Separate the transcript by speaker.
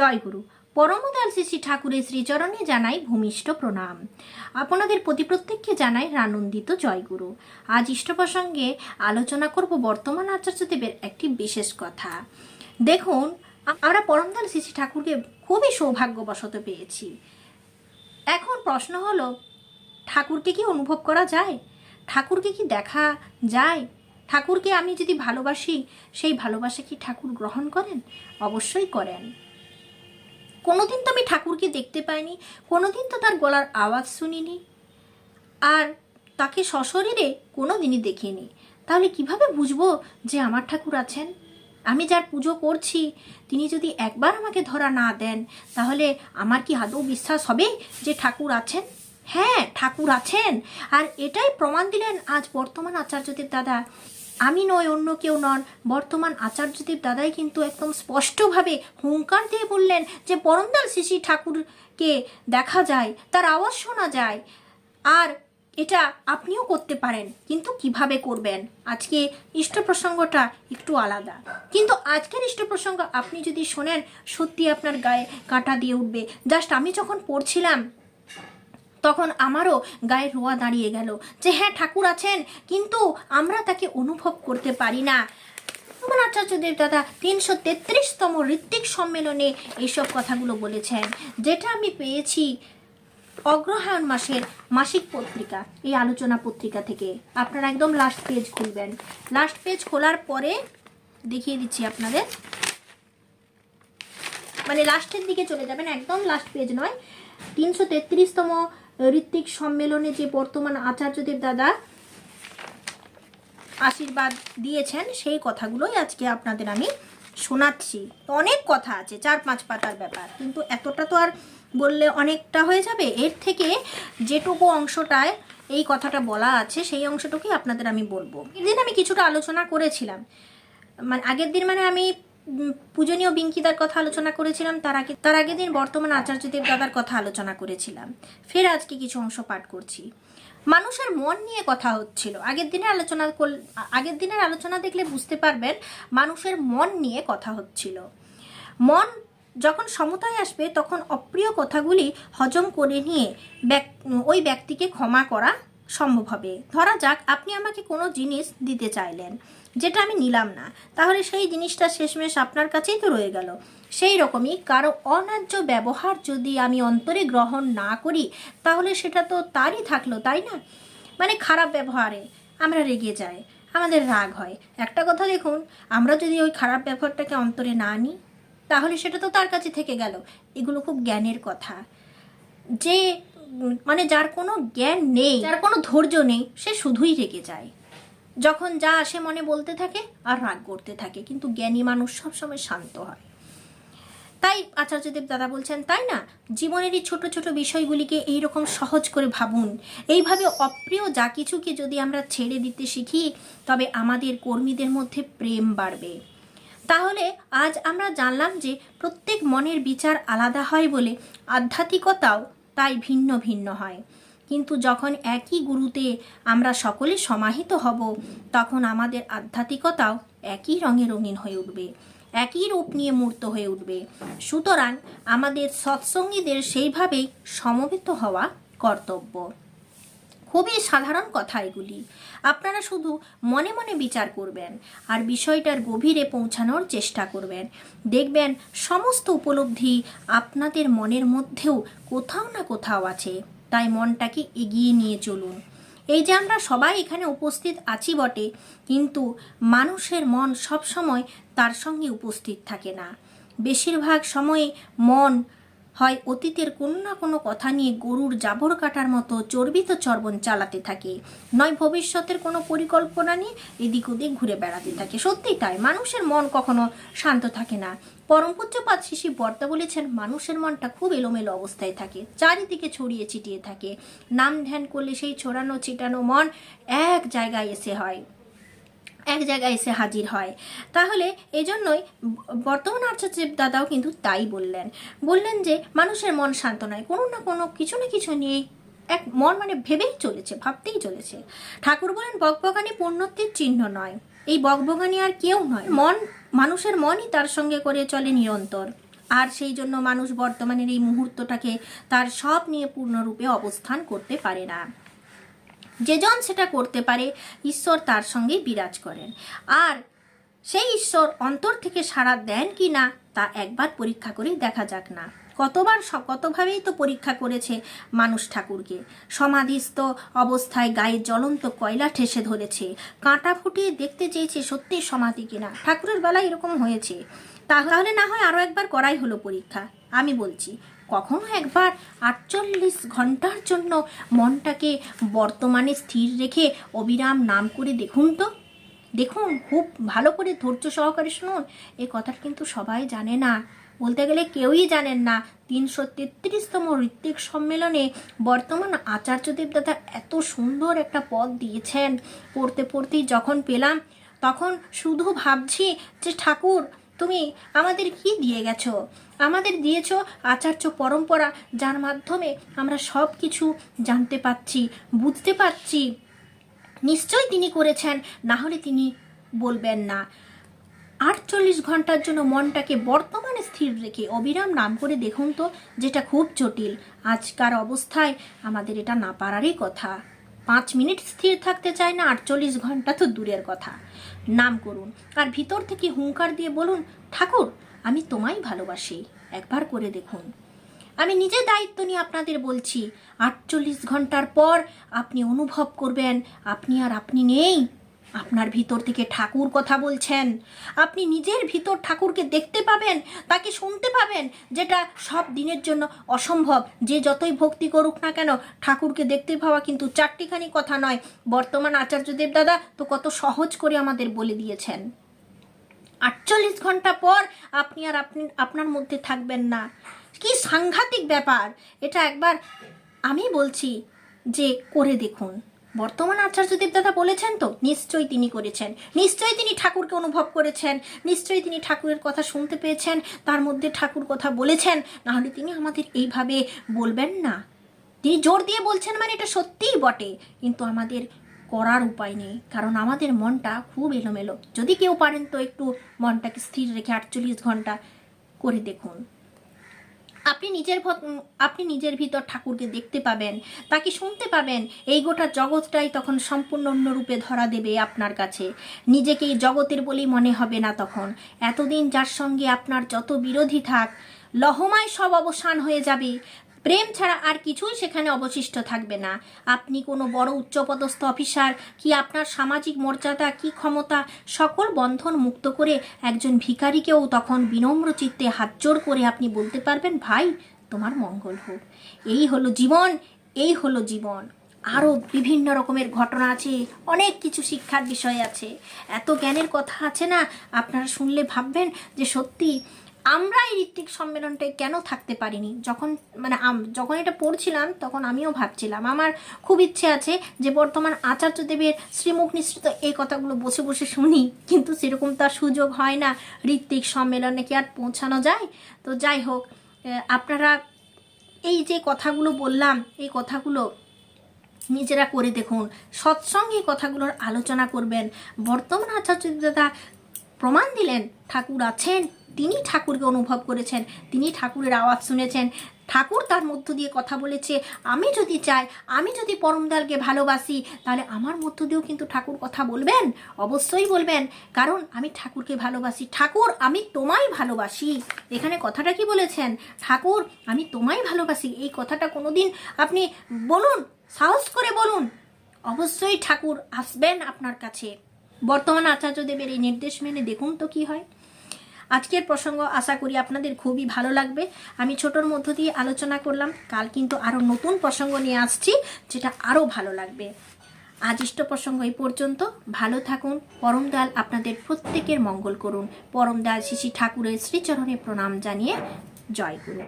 Speaker 1: জয়গুরু পরমদাল শ্রী শ্রী ঠাকুরের শ্রীচরণে জানাই ভূমিষ্ঠ প্রণাম। আপনাদের প্রতি প্রত্যেককে জানাই রানন্দিত জয়গুরু আজ ইষ্ট প্রসঙ্গে আলোচনা করব বর্তমান আচার্যদেবের একটি বিশেষ কথা। দেখুন, আমরা পরমদাল শ্রী শ্রী ঠাকুরকে খুবই সৌভাগ্যবশত পেয়েছি। এখন প্রশ্ন হলো, ঠাকুরকে কি অনুভব করা যায়? ঠাকুরকে কি দেখা যায়? ঠাকুরকে আমি যদি ভালোবাসি, সেই ভালোবাসা কি ঠাকুর গ্রহণ করেন? অবশ্যই করেন। কোনোদিন তো আমি ঠাকুরকে দেখতে পাইনি, কোনোদিন তো তার গলার আওয়াজ শুনিনি। আর তাকে সশরীরে কোনো দিনই দেখিনি। তাহলে কীভাবে বুঝব যে আমার ঠাকুর আছেন? আমি যার পুজো করছি, তিনি যদি একবার আমাকে ধরা না দেন, তাহলে আমার কি আদৌ বিশ্বাস হবে যে ঠাকুর আছেন? হ্যাঁ ঠাকুর আছেন। আর এটাই প্রমাণ দিলেন আজ বর্তমান আচার্যদেব দাদা। আমি নয় অন্য কেউ নন। বর্তমান আচার্যদেব দাদাই কিন্তু একদম স্পষ্টভাবে হুঙ্কার দিয়ে বললেন যে পরমদাল শিশি ঠাকুরকে দেখা যায়, তার আওয়াজ শোনা যায়। আর এটা আপনিও করতে পারেন, কিন্তু কীভাবে করবেন? আজকে ইষ্ট প্রসঙ্গটা একটু আলাদা। কিন্তু আজকের ইষ্ট প্রসঙ্গ আপনি যদি শোনেন, সত্যি আপনার গায়ে কাঁটা দিয়ে উঠবে। জাস্ট আমি যখন পড়ছিলাম তখন আমারও গায়ে রোয়া দাঁড়িয়ে গেল যে হ্যাঁ ঠাকুর আছেন, কিন্তু আমরা তাকে অনুভব করতে পারি না। আমার আচার্যদেব দাদা তিনশো তেত্রিশতম ঋত্বিক সম্মেলনে এইসব কথাগুলো বলেছেন, যেটা আমি পেয়েছি অগ্রহায়ণ মাসের মাসিক পত্রিকা, এই আলোচনা পত্রিকা থেকে। আপনারা একদম লাস্ট পেজ খুলবেন। লাস্ট পেজ খোলার পরে দেখিয়ে দিচ্ছি আপনাদের। মানে লাস্টের দিকে চলে যাবেন, একদম লাস্ট পেজ নয়। তিনশো তেত্রিশতম ঋত্বিক সম্মেলনে যে বর্তমান আচার্যদেব দাদা আশীর্বাদ দিয়েছেন, সেই কথাগুলোই আজকে আপনাদের আমি শোনাচ্ছি। অনেক কথা আছে, চার পাঁচ পাতার ব্যাপার। কিন্তু এতটা তো আর বললে অনেকটা হয়ে যাবে। এর থেকে যেটুকু অংশটায় এই কথাটা বলা আছে, সেই অংশটুকুই আপনাদের আমি বলব। এদিন আমি কিছুটা আলোচনা করেছিলাম। মানে আগের দিন মানে আমি পূজনীয় বিঙ্কিদার কথা আলোচনা করেছিলাম, তার আগে তার আগের দিন বর্তমান আচার্যদেব দাদার কথা আলোচনা করেছিলাম। ফের আজকে কিছু অংশ পাঠ করছি। মানুষের মন নিয়ে কথা হচ্ছিল। আগের দিনের আলোচনা আগের দিনের আলোচনা দেখলে বুঝতে পারবেন, মানুষের মন নিয়ে কথা হচ্ছিল। মন যখন সমতায় আসবে, তখন অপ্রিয় কথাগুলি হজম করে নিয়ে ওই ব্যক্তিকে ক্ষমা করা সম্ভব হবে। ধরা যাক, আপনি আমাকে কোনো জিনিস দিতে চাইলেন। যেটা আমি নিলাম না। তাহলে সেই জিনিসটা শেষমেশ আপনার কাছেই তো রয়ে গেল। সেই রকমই কারও অন্যায্য ব্যবহার যদি আমি অন্তরে গ্রহণ না করি তাহলে সেটা তো তারই থাকল তাই না? মানে খারাপ ব্যবহারে আমরা রেগে যাই আমাদের রাগ হয়। একটা কথা দেখুন আমরা যদি ওই খারাপ ব্যবহারটাকে অন্তরে না নিই তাহলে সেটা তো তার কাছে থেকে গেল। এগুলো খুব জ্ঞানের কথা। যে মানে যার কোনো জ্ঞান নেই যার কোনো ধৈর্য নেই সে শুধুই রেগে যায়। যখন যা আসে মনে বলতে থাকে আর রাগ করতে থাকে, কিন্তু জ্ঞানী মানুষ সবসময় শান্ত হয়। তাই আচার্যদেব দাদা বলছেন, তাই না? জীবনের এই ছোট ছোট বিষয়গুলিকে এইরকম সহজ করে ভাবুন। এইভাবে অপ্রিয় যা কিছুকে যদি আমরা ছেড়ে দিতে শিখি, তবে আমাদের কর্মীদের মধ্যে প্রেম বাড়বে। তাহলে আজ আমরা জানলাম যে প্রত্যেক মনের বিচার আলাদা হয় বলে আধ্যাত্মিকতাও তাই ভিন্ন ভিন্ন হয়। কিন্তু যখন একই গুরুতে আমরা সকলে সমাহিত হব, তখন আমাদের আধ্যাত্মিকতাও একই রঙে রঙিন হয়ে উঠবে, একই রূপ নিয়ে মূর্ত হয়ে উঠবে। সুতরাং আমাদের সৎসঙ্গীদের সেইভাবেই সমবেত হওয়া কর্তব্য। খুবই সাধারণ কথা এগুলি। আপনারা শুধু মনে মনে বিচার করবেন আর বিষয়টার গভীরে পৌঁছানোর চেষ্টা করবেন। দেখবেন সমস্ত উপলব্ধি আপনাদের মনের মধ্যেও কোথাও না কোথাও আছে। তাই মনটাকে এগিয়ে নিয়ে চলুন। এই যে আমরা সবাই এখানে উপস্থিত আছি বটে, কিন্তু মানুষের মন সবসময় তার সঙ্গে উপস্থিত থাকে না। বেশিরভাগ সময়ে মন হয় অতীতের কোনো না কোনো কথা নিয়ে গরুর জাবর কাটার মতো চর্বিত চর্বণ চালাতে থাকে। নয়, ভবিষ্যতের কোনো পরিকল্পনা নিয়ে এদিক ওদিক ঘুরে বেড়াতে থাকে। সত্যি তাই, মানুষের মন কখনো শান্ত থাকে না। পরম পূজ্যপাত শিশি বর্তা বলেছেন, মানুষের মনটা খুব এলোমেলো অবস্থায় থাকে, চারিদিকে ছড়িয়ে ছিটিয়ে থাকে। নাম ধ্যান করলে সেই ছড়ানো ছিটানো মন এক জায়গায় এসে হয়। এক জায়গায় এসে হাজির হয়। তাহলে এজন্যই বর্তমান আচার্য দাদাও কিন্তু তাই বললেন। বললেন যে, মানুষের মন শান্ত নয়, কোনো না কোনো কিছু না কিছু নিয়ে এক মন মানে ভেবেই চলেছে, ভাবতেই চলেছে। ঠাকুর বলেন বকবগানি পূর্ণত্বের চিহ্ন নয়। এই বকবগানি আর কেউ নয়। মন, মানুষের মনই তার সঙ্গে করে চলে নিরন্তর। আর সেই জন্য মানুষ বর্তমানের এই মুহূর্তটাকে তার সব নিয়ে পূর্ণরূপে অবস্থান করতে পারে না। যেজন সেটা করতে পারে, ঈশ্বর তার সঙ্গে বিরাজ করেন। আর সেই ঈশ্বর অন্তর থেকে সাড়া দেন কি না, তা একবার পরীক্ষা করে দেখা যাক না। কতবার কতভাবেই তো পরীক্ষা করেছে মানুষ ঠাকুরকে। সমাধিস্থ অবস্থায় গায়ে জ্বলন্ত কয়লা ঠেসে ধরেছে। কাঁটা ফুটিয়ে দেখতে চেয়েছে সত্যি সমাধি কিনা। ঠাকুরের বেলায় এরকম হয়েছে। তাহলে না হয় আরও একবার করাই হলো পরীক্ষা। আমি বলছি কখনো একবার আটচল্লিশ ঘণ্টার জন্য মনটাকে বর্তমানে স্থির রেখে অবিরাম নাম করে দেখুন তো। দেখুন, খুব ভালো করে ধৈর্য সহকারে শুনুন। এ কথাটা কিন্তু সবাই জানে না। বলতে গেলে কেউই জানেন না। তিনশো তেত্রিশতম ঋত্বিক সম্মেলনে বর্তমান আচার্য দেবদাদা এত সুন্দর একটা পদ দিয়েছেন। পড়তে পড়তেই যখন পেলাম, তখন শুধু ভাবছি যে ঠাকুর তুমি আমাদের কি দিয়ে গেছো? আমাদের দিয়েছ আচার্য পরম্পরা, যার মাধ্যমে আমরা সব কিছু জানতে পাচ্ছি বুঝতে পারছি। নিশ্চয়ই তিনি করেছেন, না হলে তিনি বলবেন না। আটচল্লিশ ঘণ্টার জন্য মনটাকে বর্তমানে স্থির রেখে অবিরাম নাম করে দেখুন তো, যেটা খুব জটিল। আজকার অবস্থায় আমাদের এটা না পারারই কথা। পাঁচ মিনিট স্থির থাকতে চায় না, আটচল্লিশ ঘণ্টা তো দূরের কথা। নাম করুন, আর ভিতর থেকে হুঙ্কার দিয়ে বলুন, ঠাকুর, আমি তোমায় ভালোবাসি। একবার করে দেখুন। আমি নিজে দায়িত্ব নিয়ে আপনাদের বলছি, আটচল্লিশ ঘণ্টার পর আপনি অনুভব করবেন, আপনি আর আপনি নেই। আপনার ভিতর থেকে ঠাকুর কথা বলছেন। আপনি নিজের ভিতর ঠাকুরকে দেখতে পাবেন, তাকে শুনতে পাবেন, যেটা সব দিনের জন্য অসম্ভব। যে যতই ভক্তি করুক না কেন, ঠাকুরকে দেখতে পাওয়া কিন্তু চারটিখানি কথা নয়। বর্তমান আচার্য দেবদাদা তো কত সহজ করে আমাদের বলে দিয়েছেন। আটচল্লিশ ঘণ্টা পর আপনি আর আপনি, আপনার মধ্যে থাকবেন না। কি সাংঘাতিক ব্যাপার। এটা একবার আমি বলছি যে করে দেখুন। বর্তমান আচার্য দেবদাদা বলেছেন তো? নিশ্চয়ই তিনি করেছেন। নিশ্চয়ই তিনি ঠাকুরকে অনুভব করেছেন। নিশ্চয়ই তিনি ঠাকুরের কথা শুনতে পেয়েছেন। তার মধ্যে ঠাকুর কথা বলেছেন। নাহলে তিনি আমাদের এইভাবে বলবেন না। তিনি জোর দিয়ে বলছেন মানে এটা সত্যিই বটে। কিন্তু আমাদের করার উপায় নেই। কারণ আমাদের মনটা খুব এলোমেলো। যদি কেউ পারেন তো একটু মনটাকে স্থির রেখে আটচল্লিশ ঘণ্টা করে দেখুন। আপনি নিজের আপনি নিজের ভিতর ঠাকুরকে দেখতে পাবেন, তাকে শুনতে পাবেন। এই গোটা জগৎটাই তখন সম্পূর্ণ অন্য রূপে ধরা দেবে আপনার কাছে। নিজেকে জগতের বলেই মনে হবে না তখন। এতদিন যার সঙ্গে আপনার যত বিরোধী থাক, লহমায় সব অবসান হয়ে যাবে। প্রেম ছাড়া আর কিছুই সেখানে অবশিষ্ট থাকবে না। আপনি কোনো বড় উচ্চপদস্থ অফিসার, কি আপনার সামাজিক মর্যাদা, কি ক্ষমতা, সকল বন্ধন মুক্ত করে একজন ভিখারিকেও তখন বিনম্র চিত্তে হাত জোর করে আপনি বলতে পারবেন, ভাই, তোমার মঙ্গল হোক। এই হলো জীবন, এই হলো জীবন। আরও বিভিন্ন রকমের ঘটনা আছে, অনেক কিছু শিক্ষার বিষয় আছে। এত জ্ঞানের কথা আছে না, আপনারা শুনলে ভাববেন যে সত্যি আমরা এই ঋত্বিক সম্মেলনটায় কেন থাকতে পারিনি? যখন মানে যখন এটা পড়ছিলাম, তখন আমিও ভাবছিলাম। আমার খুব ইচ্ছে আছে যে বর্তমান আচার্য দেবের শ্রীমুখ নিঃসৃত এই কথাগুলো বসে বসে শুনি, কিন্তু সেরকম তার সুযোগ হয় না ঋত্বিক সম্মেলনে কি আর পৌঁছানো যায়? তো যাই হোক আপনারা এই যে কথাগুলো বললাম, এই কথাগুলো নিজেরা করে দেখুন। সৎসঙ্গে কথাগুলোর আলোচনা করবেন। বর্তমান আচার্য দাদা প্রমাণ দিলেন, ঠাকুর আছেন, তিনি ঠাকুরকে অনুভব করেছেন, তিনি ঠাকুরের আওয়াজ শুনেছেন। ঠাকুর তার মধ্য দিয়ে কথা বলেছে, আমি যদি চাই, আমি যদি পরমদালকে ভালোবাসি, তাহলে আমার মধ্য দিয়েও কিন্তু ঠাকুর কথা বলবেন? অবশ্যই বলবেন, কারণ আমি ঠাকুরকে ভালোবাসি। ঠাকুর, আমি তোমায় ভালোবাসি। এখানে কথাটা কি বলেছেন? ঠাকুর, আমি তোমায় ভালোবাসি। এই কথাটা কোনোদিন আপনি বলুন, সাহস করে বলুন। অবশ্যই ঠাকুর আসবেন আপনার কাছে। বর্তমান আচার্যদেবের এই নির্দেশ মেনে দেখুন তো কি হয়। আজকের প্রসঙ্গ আশা করি আপনাদের খুবই ভালো লাগবে। আমি ছোটোর মধ্য দিয়ে আলোচনা করলাম, কাল কিন্তু আরও নতুন প্রসঙ্গ নিয়ে আসছি, যেটা আরও ভালো লাগবে। আজ ইষ্ট প্রসঙ্গ এই পর্যন্ত। ভালো থাকুন, পরম দয়াল আপনাদের প্রত্যেকের মঙ্গল করুন। পরম দয়াল শিশি ঠাকুরের শ্রীচরণে প্রণাম জানিয়ে জয় গুরু।